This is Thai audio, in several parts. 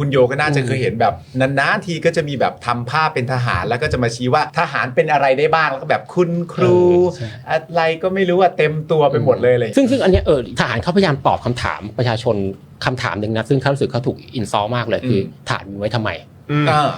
คุณโยก็น่าจะเคยเห็นแบบนานๆทีก็จะมีแบบทำภาพเป็นทหารแล้วก็จะมาชี้ว่าทหารเป็นอะไรได้บ้างแล้วก็แบบคุณครูเออใช่อะไรก็ไม่รู้ว่าเต็มตัวไปหมดเลยเลย ซึ่งซึ่งอันเนี้ยเออทหารเขาพยายามตอบคำถามประชาชนคำถามหนึ่งนะซึ่งเขารู้สึกเขาถูกอินซอลมากเลยคืออมฐานมีไว้ทำไมอืมอ่า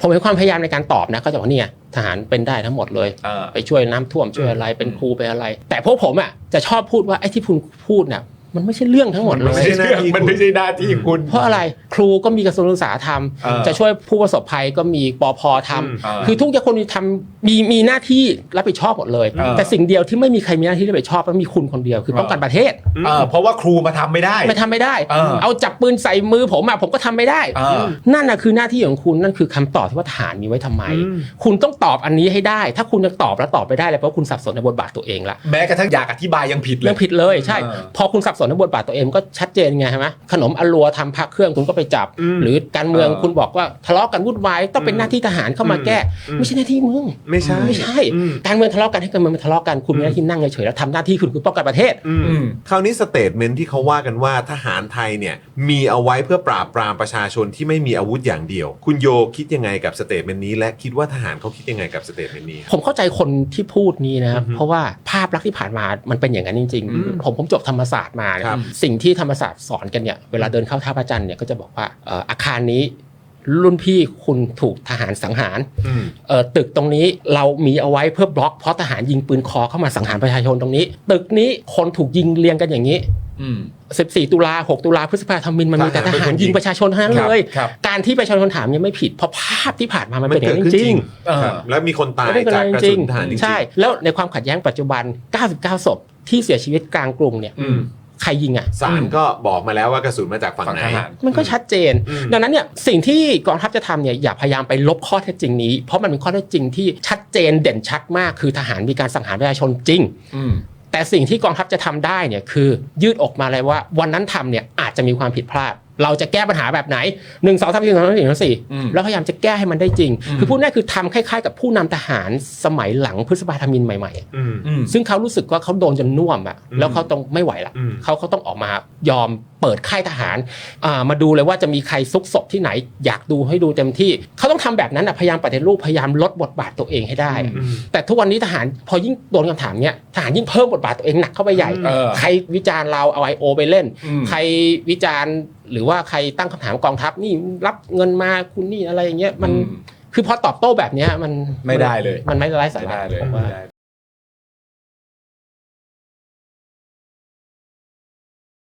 ผมเห็นความพยายามในการตอบนะก็จะบอกเนี่ยทหารเป็นได้ทั้งหมดเลยอ่าไปช่วยน้ำท่วมช่วยอะไรเป็นครูเป็นอะไร แต่พวกผมอะจะชอบพูดว่าไอ้ที่คุณพูดน่ะ มันไม่ใช่เรื่องทั้งหมดเลมันไม่ย ใช่หน้าที่มันไม่ใช่หน้าที่คุณ เพราะอะไรครูก็มีกระทรวงศึกษาทเออำจะช่วยผู้ประสบภัยก็มีปอพทอืมำอ่าคือทุกอย่างคนทำมีมีหน้าที่รับผิดชอบหมดเลย เออ แต่สิ่งเดียวที่ไม่มีใครมีหน้าที่รับผิดชอบแล้วมีคุณคนเดียวคือป้องกันประเทศเออเพราะว่าครูมาทำไม่ได้ ไม่ทำไม่ได้ เออ เอาจับปืนใส่มือผมอะผมก็ทำไม่ได้ เออ นั่นน่ะคือหน้าที่ของคุณนั่นคือคำตอบที่ว่าทหารมีไว้ทำไม อืม คุณต้องตอบอันนี้ให้ได้ ถ้าคุณยังตอบแล้วตอบไม่ได้เลยเพราะคุณสับสนในบทบาทตัวเองละแม้กระทั่งอยากอธิบายยังผิดเลเรื่ย องผิดเลยใช่ เออ พอคุณสับสนในบทบาทตัวเองก็ชัดเจนไงใช่ไหมขนมอลัวทำพักเครื่องคุณก็ไปจับอืมหรือการเมืองเออคุณบอกว่าทะเลาะกันวุ่นวายต้องเป็นหน้าที่ทหารเข้ามาแก้อืมไม่ใช่หน้าที่มึงไม่ใช่ไม่ใช่อืมการเมืองทะเลาะกันให้การเมืองมันทะเลาะกันคุณมีหน้าที่นั่งเฉยๆแล้วทำหน้าที่คุณคือป้องกันประเทศอืมอืมคราวนี้สเตทเมนต์ที่เขาว่ากันว่าทหารไทยเนี่ยมีเอาไว้เพื่อปราบปรามประชาชนที่ไม่มีอาวุธอย่างเดียว คุณโยคิดยังไงกับสเตทเมนต์นี้ และคิดว่าทหารเขาคิดยังไงกับสเตทเมนต์นี้ ผมเข้าใจคนที่พูดนี้นะครับอือฮึเพราะว่าภาพลักษณ์ที่ผ่านมามันเป็นอย่างนั้นจริงอืมๆผมผมจบธรรมศาสตร์มาเนี่ยครับ สิ่งที่ธรรมศาสตร์สอนกันเนี่ยเวลาเดินเข้าท่าพระจันทร์เนี่ยก็จะบอกว่าเอ่ออาคารนี้ รุ่นพี่คุณถูกทหารสังหารอืม เอ่อตึกตรงนี้เรามีเอาไว้เพื่อบล็อกเพราะทหารยิงปืนคอเข้ามาสังหารประชาชนตรงนี้ ตึกนี้คนถูกยิงเรียงกันอย่างนี้ อืม 14 ตุลา 6 ตุลาพฤษภาธมินมันมีแต่ททหารเป็นหาครนยิยิงงประชาชนทั้งนั้นครับเลย ครับ การที่ประชาชนถามยังไม่ผิดเพราะภาพที่ผ่านมามันมันเป็นอเกิย่าดงนั้นขึ้นจจริริงงเออ ครับแล้วมีคนตายไม่ได้เป็นจากไรกระจริสุงนทหารจริงๆ ใช่ แล้วในความขัดแย้งปัจจุบัน 99 ศพที่เสียชีวิตกลางกรุงเนี่ย อืม ใครยิงอะศาลก็บอกมาแล้วว่ากระสุนมาจากฝั่งฝั่งไหนทหารมันก็ชัดเจนอืมดังนั้นเนี่ยสิ่งที่กองทัพจะทำเนี่ยอย่าพยายามไปลบข้อเท็จจริงนี้ เพราะมันเป็นข้อเท็จจริงที่ชัดเจนเด่นชัดมาก คือทหารมีการสังหารประชาชนจริงอืมแต่สิ่งที่กองทัพจะทำได้เนี่ยคือยืดอกมาเลยว่าวันนั้นทำเนี่ยอาจจะมีความผิดพลาด เราจะแก้ปัญหาแบบไหน1 2 3 4 5 6 7 8อืม4แล้วพยายามจะแก้ให้มันได้จริงอืมคือพูดง่ายคือทำคล้ายๆ กับผู้นำทหารสมัยหลังพฤษภาธมินใหม่ๆอืมอืมซึ่งเขารู้สึกว่าเขาโดนจนน่วมอะอืมแล้วเขาต้องไม่ไหวละอืมเขาเขาต้องออกมายอมเปิดค่ายทหารอ่ามาดูเลยว่าจะมีใครซุกศพที่ไหน อยากดูให้ดูเต็มที่ เขาต้องทำแบบนั้นอะพยายามปฏิรูปพยายามลดบทบาทตัวเองให้ได้อืมแต่ทุกวันนี้ทหารพอยิ่งโดนคำถามเนี้ยทหารยิ่งเพิ่มบทบาทตัวเองหนักเข้าไปใหญ่เออใครวิจารณ์เราเอาไอโอไปเล่นอืมใครวิจารณ์ หรือว่าใครตั้งคำถามกองทัพนี่รับเงินมาคุณนี่อะไรอย่างเงี้ยมันอืมคือพอตอบโต้แบบเนี้ยมันไม่ได้เลย มันไม่ไร้สาไม่ระได้เลยผมว่าไม่ได้